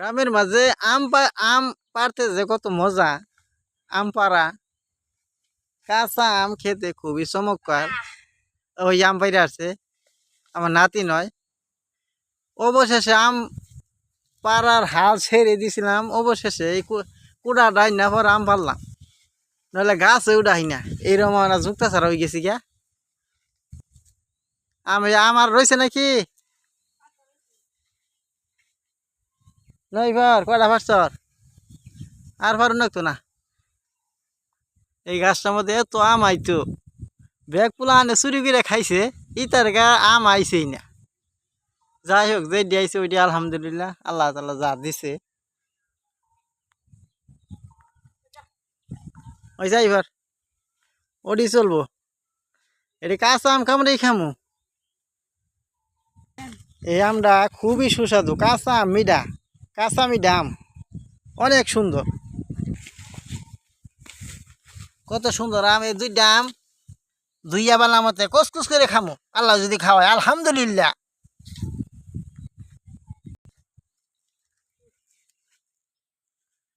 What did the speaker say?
গ্রামের মাঝে আম আম পাড়তে যে কত মজা। আম পাড়া। কাঁচা আম খেতে খুবই চমৎকার। ওই আম পাইরে আসছে আমার নাতি নয়। অবশেষে আম পাড়ার হাল ছেড়ে দিছিলাম। অবশেষে এই কুড়া ডাই না পর আম পারলাম নাহলে গাছে উড়াই না। এইরকম আমরা যুক্তা ছাড়া হয়ে গেছি গিয়া। আমি, আমার রয়েছে নাকি? নয় ভার কয়টা আর ভার নাকতো না। এই গাছটার মধ্যে এত আম আইতো। ব্যাগ পোলা আনে চুরি করে খাইছে, ইতার গা আম আইছেই না। যাই হোক, যে দিয়েছে ওইটি আলহামদুলিল্লাহ, আল্লাহ তালা যা দিছে। ওই যাই ভার ওটি চলবো। এটি কাঁচা আম কামড়েই খামু। এই আমটা খুবই সুস্বাদু, কাঁচা আম মিডা কাঁচা ড্যাম। অনেক সুন্দর। কত সুন্দর, আম এই দুই আম দুইয়া বেলা মতে কসকস করে খামো। আল্লাহ যদি খাওয়ায়, আলহামদুলিল্লাহ।